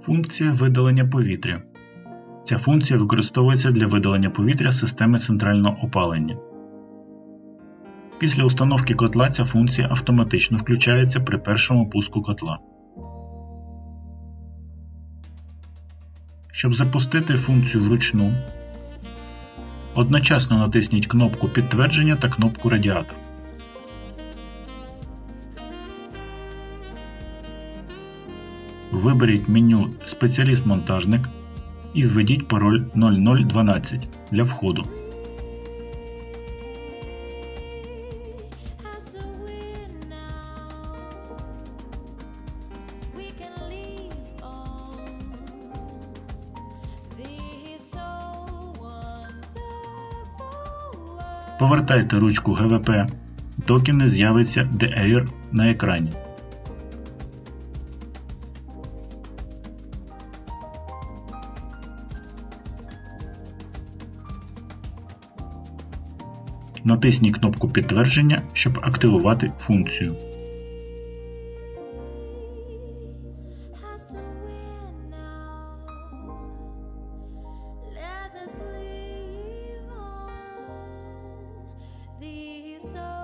Функція видалення повітря. Ця функція використовується для видалення повітря системи центрального опалення. Після установки котла ця функція автоматично включається при першому пуску котла. Щоб запустити функцію вручну, одночасно натисніть кнопку підтвердження та кнопку радіатор. Виберіть меню Спеціаліст-монтажник і введіть пароль 0012 для входу. Повертайте ручку ГВП, доки не з'явиться The Air на екрані. Натисніть кнопку підтвердження, щоб активувати функцію. So